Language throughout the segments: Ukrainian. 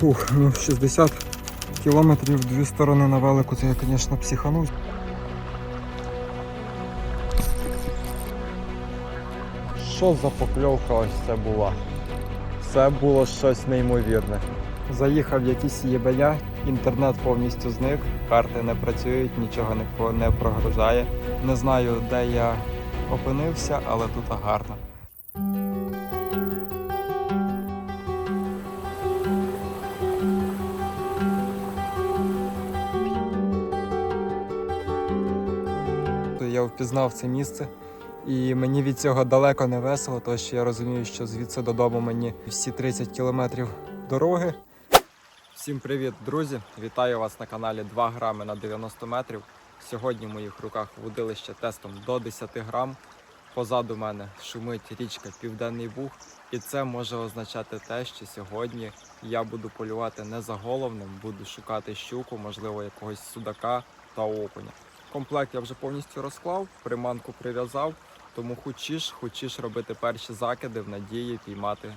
Фух, ну 60 кілометрів дві сторони на велику, це я, звісно, психанув. Що за покльовка ось це була? Це було щось неймовірне. Заїхав в якісь єбеля, інтернет повністю зник, карти не працюють, нічого не, не прогружає. Не знаю, де я опинився, але тут гарно. Впізнав це місце, і мені від цього далеко не весело, тому що я розумію, що звідси додому мені всі 30 кілометрів дороги. Всім привіт, друзі! Вітаю вас на каналі 2 грами на 90 метрів. Сьогодні в моїх руках вудилище тестом до 10 грам. Позаду мене шумить річка Південний Буг, і це може означати те, що сьогодні я буду полювати не за головним, буду шукати щуку, можливо, якогось судака та окуня. Комплект я вже повністю розклав, приманку прив'язав, тому хочеш, хочеш робити перші закиди в надії піймати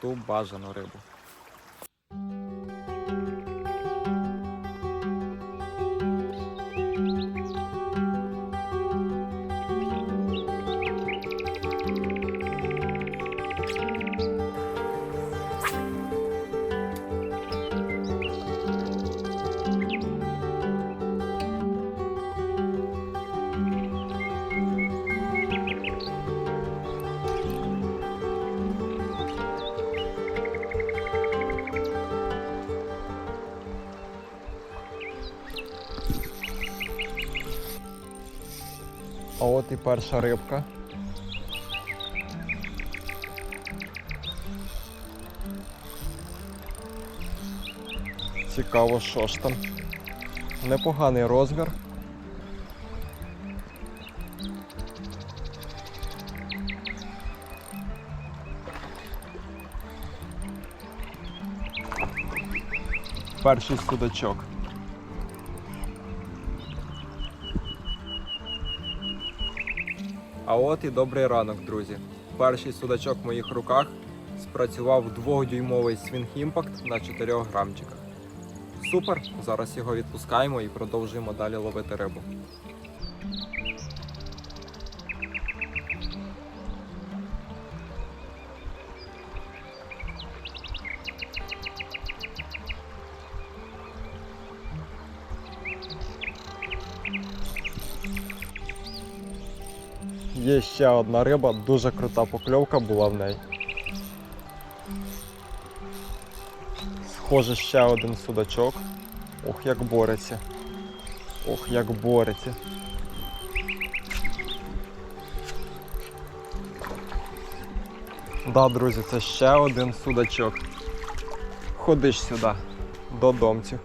ту бажану рибу. І перша рибка. Цікаво, що ж там. Непоганий розмір. Перший судачок. А от і добрий ранок, друзі. Перший судачок в моїх руках спрацював 2-дюймовий Swing Impact на 4 грамчиках. Супер! Зараз його відпускаємо і продовжуємо далі ловити рибу. Є ще одна риба, дуже крута покльовка була в неї. Схоже, ще один судачок. Ох, як бореться. Ох, як бореться. Да, друзі, це ще один судачок. Ходиш сюди, до домцю.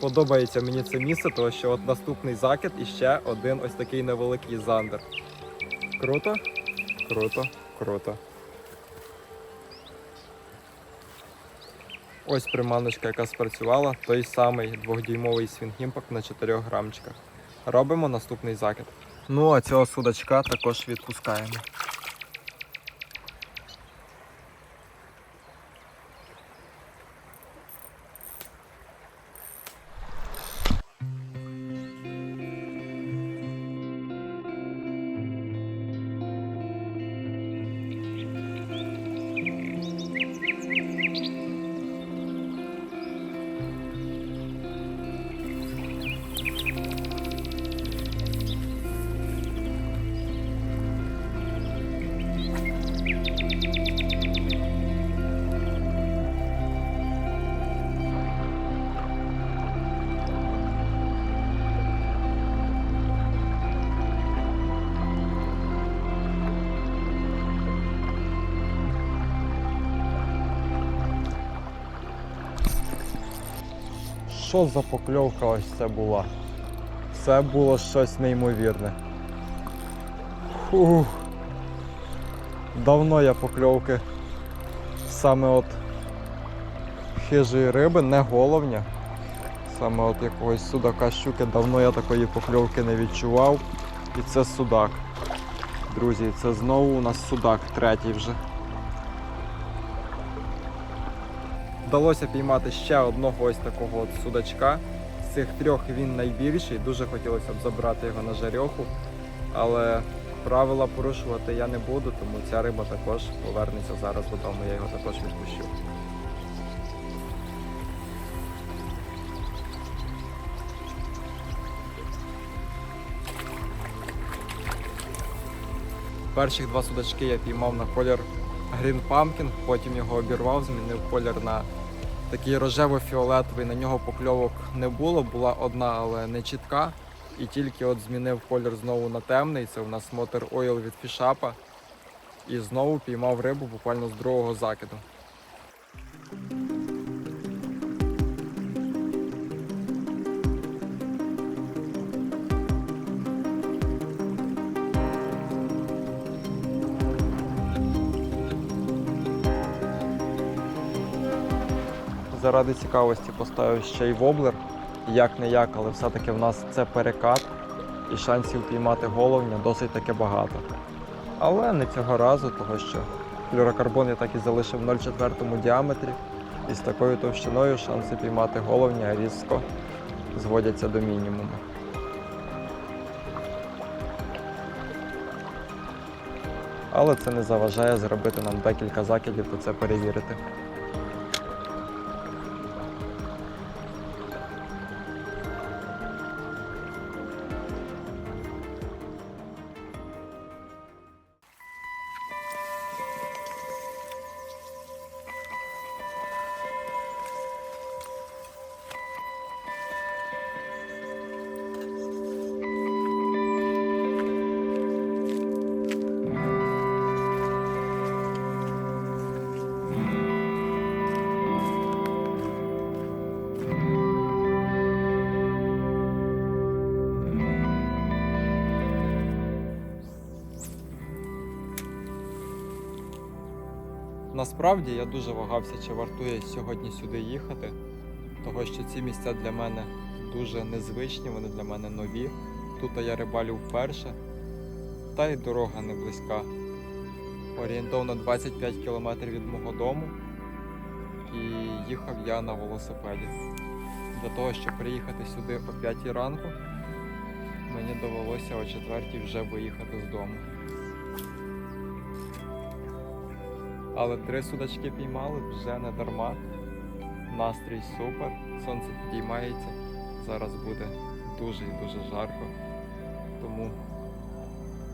Подобається мені це місце, тому що от наступний закид і ще один ось такий невеликий зандер. Круто? Круто, круто. Ось приманочка, яка спрацювала, той самий двохдюймовий свінгімпак на 4 грамчиках. Робимо наступний закид. Ну а цього судачка також відпускаємо. Що за покльовка ось це була? Це було щось неймовірне. Фух. Давно я покльовки саме от хижої риби, не головня. Саме от якогось судака щуки, давно я такої покльовки не відчував. І це судак. Друзі, це знову у нас судак третій вже. Вдалося піймати ще одного ось такого от судачка. З цих трьох він найбільший. Дуже хотілося б забрати його на жарьоху, але правила порушувати я не буду, тому ця риба також повернеться зараз додому. Я його також відпущу. Перших два судачки я піймав на колір Green Pumpkin, потім його обірвав, змінив колір на такий рожево-фіолетовий. На нього покльовок не було, була одна, але не чітка. І тільки от змінив колір знову на темний. Це у нас мотор ойл від фішапа. І знову піймав рибу буквально з другого закиду. Заради цікавості поставив ще й воблер. Як не як, але все-таки в нас це перекат і шансів піймати головня досить таки багато. Але не цього разу, того що флюрокарбон я так і залишив в 0,4 діаметрі. І з такою товщиною шанси піймати головня різко зводяться до мінімуму. Але це не заважає зробити нам декілька закидів та це перевірити. Насправді я дуже вагався, чи вартує сьогодні сюди їхати, того що ці місця для мене дуже незвичні, вони для мене нові. Тут я рибалю вперше, та й дорога не близька. Орієнтовно 25 кілометрів від мого дому. І їхав я на велосипеді. Для того, щоб приїхати сюди о 5 ранку, мені довелося о 4 вже виїхати з дому. Але три судачки піймали вже не дарма. Настрій супер, сонце підіймається. Зараз буде дуже і дуже жарко. Тому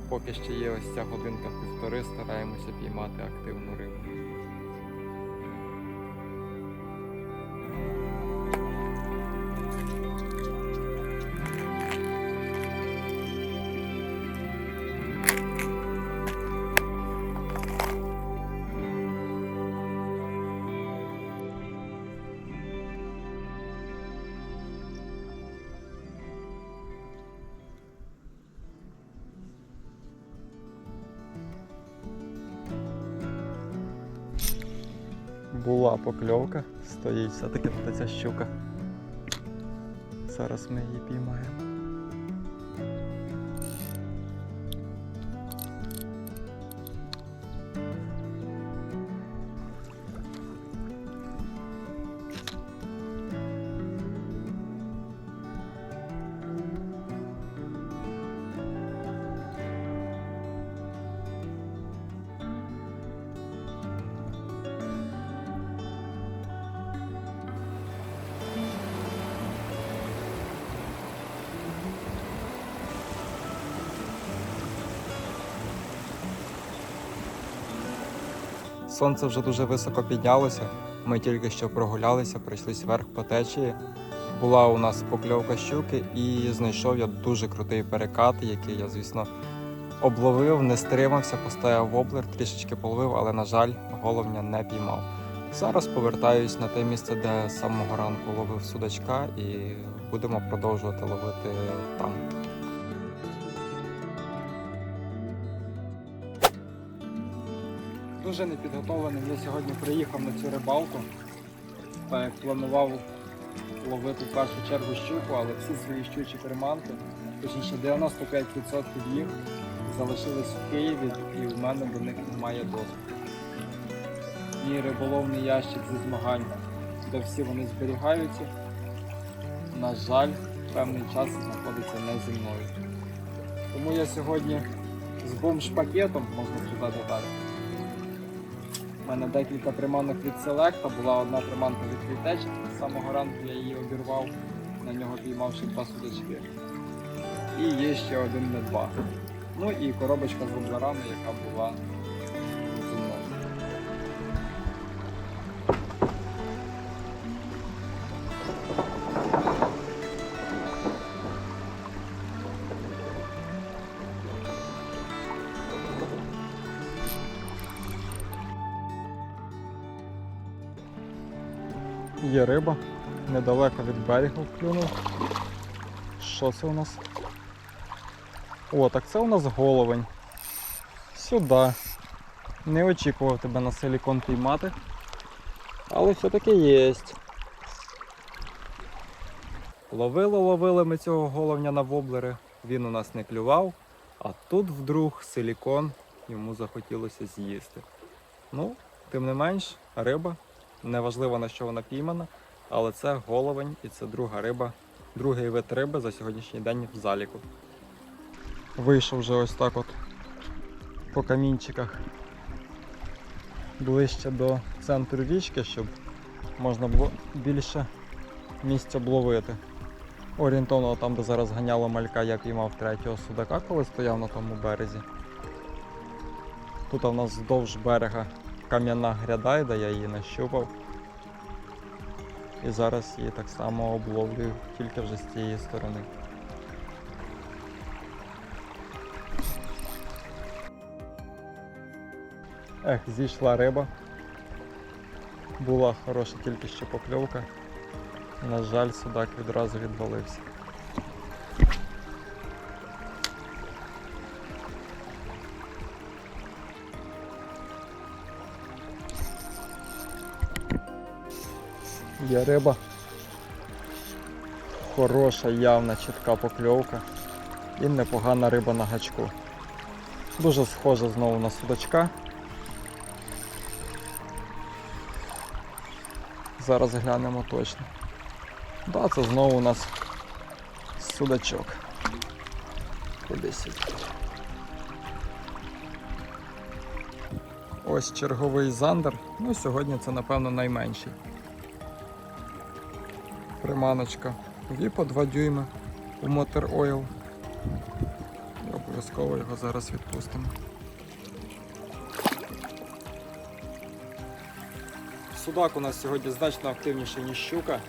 поки ще є ось ця годинка-півтори, стараємося піймати активну рибу. Покльовка, стоїть все-таки ця щука. Зараз ми її піймаємо. Сонце вже дуже високо піднялося. Ми тільки що прогулялися, пройшлись вверх по течії. Була у нас покльовка щуки, і знайшов я дуже крутий перекат, який я, звісно, обловив, не стримався, поставив воблер, трішечки половив, але, на жаль, головня не піймав. Зараз повертаюсь на те місце, де з самого ранку ловив судачка, і будемо продовжувати ловити там. Дуже непідготовлений. Я сьогодні приїхав на цю рибалку. Так як планував ловити в першу чергу щуку, але всі свої щучі приманки, точніше 95% їх залишились в Києві і в мене до них немає доступу. Мій риболовний ящик зі змагань де всі вони зберігаються, на жаль, певний час знаходиться не зі мною. Тому я сьогодні з бомж-пакетом, можна сюди додати. У мене декілька приманок від Селекта, була одна приманка від Вітечі, з самого ранку я її обірвав, на нього піймавши два судачки. І є ще один не два. Ну і коробочка з воблерами, яка була Є риба, недалеко від берега вклюнув. Що це у нас? О, так це у нас головень. Сюди. Не очікував тебе на силікон піймати. Але все-таки є. Ловили, ловили ми цього головня на воблери, він у нас не клював, а тут вдруг силікон йому захотілося з'їсти. Ну, тим не менш, риба, неважливо на що вона піймана, але це головень і це друга риба, другий вид риби за сьогоднішній день в заліку. Вийшов вже ось так от по камінчиках ближче до центру річки, щоб можна було більше місця обловити. Орієнтовно там, де зараз ганяло малька, я піймав третього судака, коли стояв на тому березі. Тут у нас вздовж берега кам'яна гряда, де я її нащупав. І зараз її так само обловлюю, тільки вже з цієї сторони. Ех, зійшла риба. Була хороша тільки що покльовка. На жаль, судак відразу відвалився. Є риба. Хороша, явна, чітка покльовка. І непогана риба на гачку. Дуже схожа знову на судачка. Зараз глянемо точно. Да, це знову у нас судачок. Кудись. Ось черговий зандер. Ну, сьогодні це, напевно, найменший. Приманочка. Віпо 2 дюйми у Motor Oil. І обов'язково його зараз відпустимо. Судак у нас сьогодні значно активніший, ніж щука.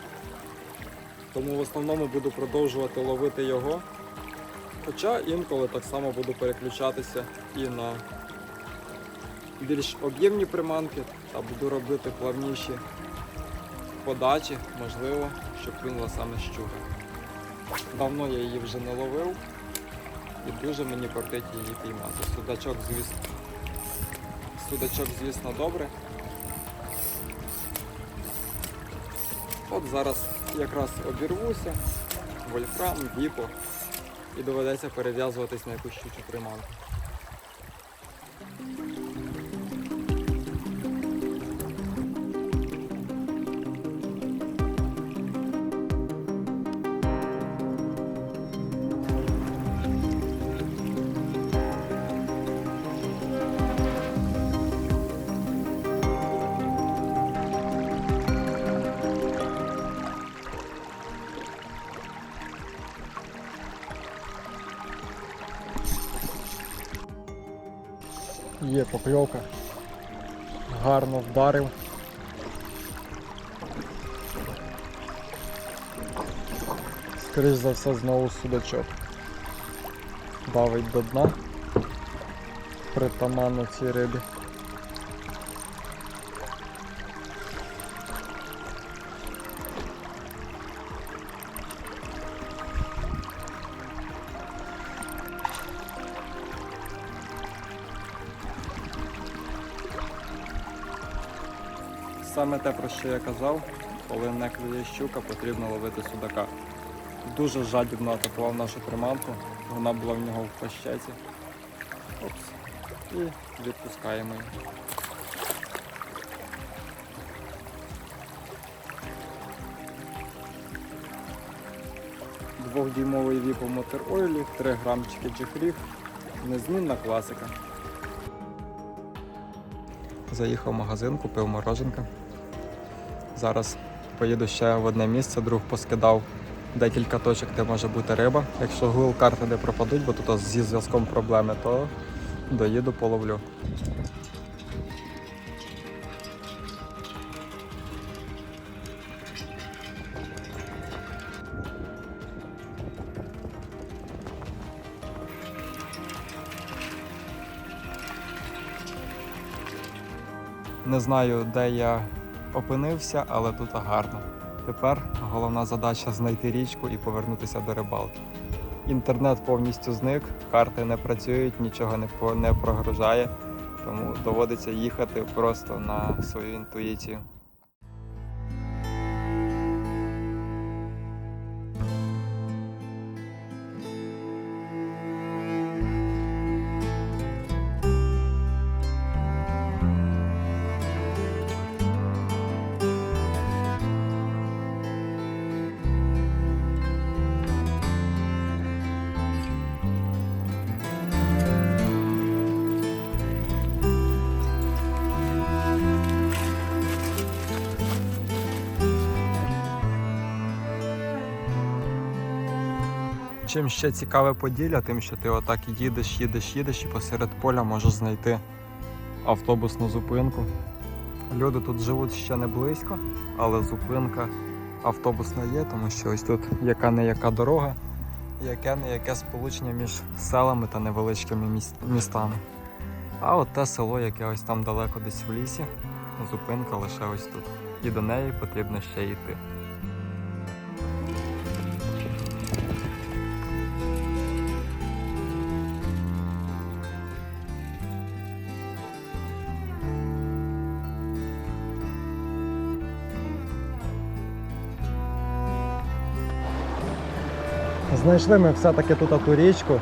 Тому в основному буду продовжувати ловити його. Хоча інколи так само буду переключатися і на більш об'ємні приманки та буду робити плавніші подачі, можливо, щоб клюнула саме щука. Давно я її вже не ловив і дуже мені кортить її піймати. Судачок, звісно, судачок, звісно, добре. От зараз якраз обірвуся, вольфрам, віпо і доведеться перев'язуватись на якусь щучу приманку. Вдарив. Скоріш за все знову судачок. Давить до дна. Притаманно цій рибі. саме те, про що я казав, коли не клює щука, потрібно ловити судака. Дуже жадібно атакував нашу приманку, вона була в нього в пащеці. Опс. І відпускаємо її. Двохдіймовий віпо мотор ойлі, 3 грамчики джихріг, незмінна класика. Заїхав в магазин, купив мороженка. Зараз поїду ще в одне місце, друг поскидав декілька точок, де може бути риба. Якщо Google карти не пропадуть, бо тут зі зв'язком проблеми, то доїду половлю. Не знаю, де я опинився, але тут гарно. Тепер головна задача знайти річку і повернутися до рибалки. Інтернет повністю зник, карти не працюють, нічого не, не прогружає, тому доводиться їхати просто на свою інтуїцію. Чим ще цікаве Поділля, тим, що ти отак їдеш, їдеш, їдеш і посеред поля можеш знайти автобусну зупинку. Люди тут живуть ще не близько, але зупинка автобусна є, тому що ось тут яка не яка дорога, яке не яке сполучення між селами та невеличкими містами. А от те село, яке ось там далеко десь в лісі, зупинка лише ось тут. І до неї потрібно ще йти. Знайшли ми все-таки тут ту річку.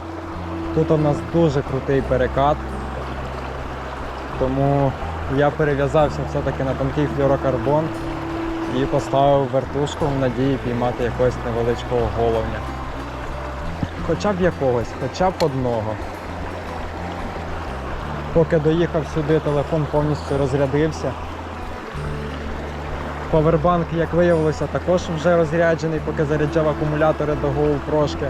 Тут у нас дуже крутий перекат. Тому я перев'язався все-таки на тонкий флюрокарбон і поставив вертушку в надії піймати якогось невеличкого головня. Хоча б якогось, хоча б одного. Поки доїхав сюди, телефон повністю розрядився. Повербанк, як виявилося, також вже розряджений, поки заряджав акумулятори до GoPro.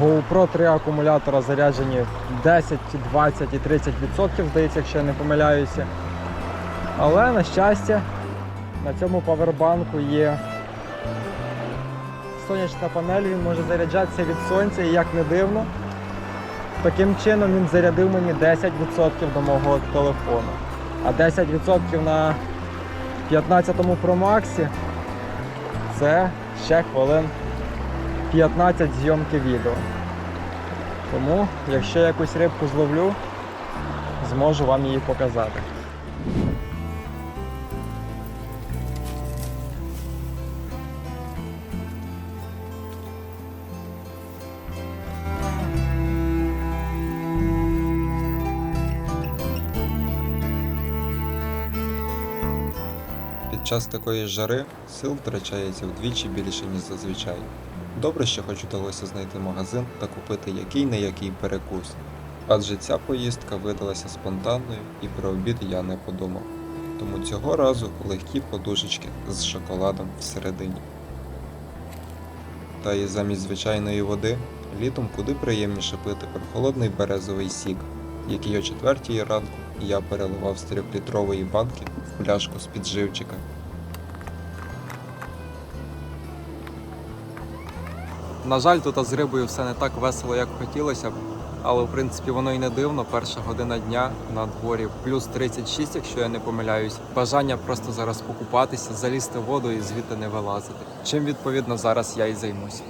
GoPro 3 акумулятора заряджені 10, 20 і 30%, здається, якщо я не помиляюся. Але, на щастя, на цьому павербанку є сонячна панель, він може заряджатися від сонця, і як не дивно, таким чином він зарядив мені 10% до мого телефону. А 10% на 15-му промаксі це ще хвилин 15 зйомки відео. Тому, якщо я якусь рибку зловлю, зможу вам її показати. Час такої жари сил втрачається вдвічі більше, ніж зазвичай. Добре, що хоч удалося знайти магазин та купити який не який перекус. Адже ця поїздка видалася спонтанною і про обід я не подумав. Тому цього разу легкі подушечки з шоколадом всередині. Та і замість звичайної води літом куди приємніше пити прохолодний березовий сік, який о четвертій ранку я переливав з трьохлітрової банки в пляшку з під На жаль, тут з рибою все не так весело, як хотілося б. Але в принципі воно і не дивно. Перша година дня на дворі плюс 36, якщо я не помиляюсь. Бажання просто зараз покупатися, залізти в воду і звідти не вилазити. Чим відповідно зараз я і займусь.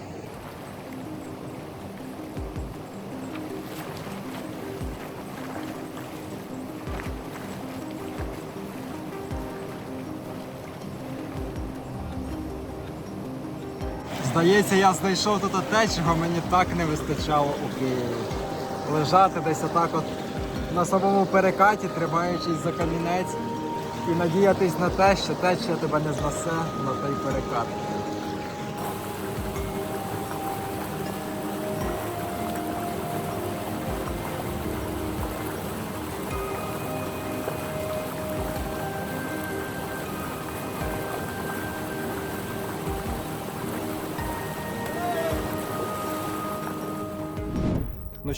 Здається, я знайшов тут те, чого мені так не вистачало у Києві. Лежати десь отак от на самому перекаті, тримаючись за камінець І надіятись на те, що течія тебе не знесе на той перекат.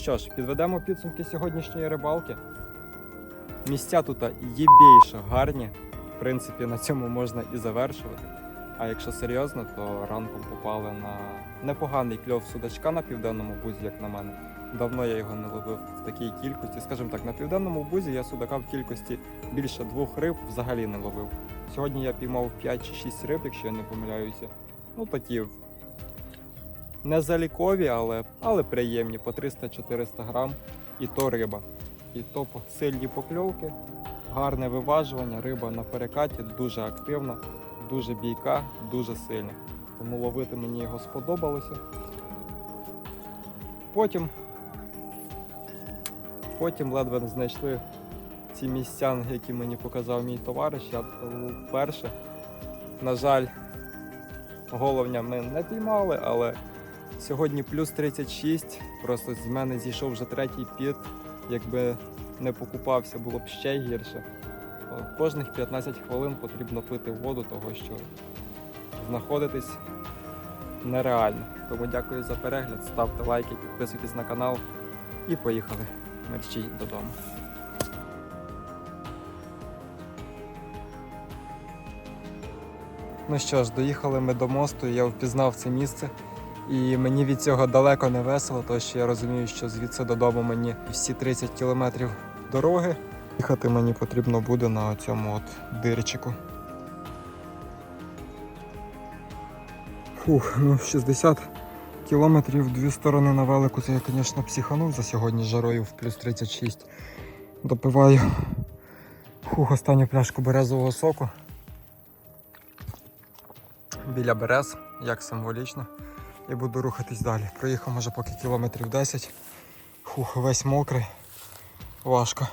Що ж, підведемо підсумки сьогоднішньої рибалки. Місця тут є більше гарні. В принципі, на цьому можна і завершувати. А якщо серйозно, то ранком попали на непоганий кльов судачка на південному бузі, як на мене. Давно я його не ловив в такій кількості. Скажімо так, на південному бузі я судака в кількості більше двох риб взагалі не ловив. Сьогодні я піймав 5 чи 6 риб, якщо я не помиляюся. Ну такі не залікові, але, але приємні по 300-400 грам. І то риба. І то сильні покльовки, гарне виважування, риба на перекаті дуже активна, дуже бійка, дуже сильна. Тому ловити мені його сподобалося. Потім, потім ледве знайшли ці місця, які мені показав мій товариш. Я вперше. На жаль, головня ми не піймали, але сьогодні плюс 36. Просто з мене зійшов вже третій піт. Якби не покупався, було б ще гірше. Кожних 15 хвилин потрібно пити воду, того що знаходитись нереально. Тому дякую за перегляд, ставте лайки, підписуйтесь на канал і поїхали мерщій додому. Ну що ж, доїхали ми до мосту, я впізнав це місце. І мені від цього далеко не весело, тому що я розумію, що звідси додому мені всі 30 кілометрів дороги. Їхати мені потрібно буде на цьому от дирчику. Фух, ну 60 кілометрів дві сторони на велику. Це я, звісно, психанув за сьогодні жарою в плюс 36. Допиваю фух, останню пляшку березового соку. Біля берез, як символічно і буду рухатись далі. Проїхав може поки кілометрів 10. Фух, весь мокрий. Важко.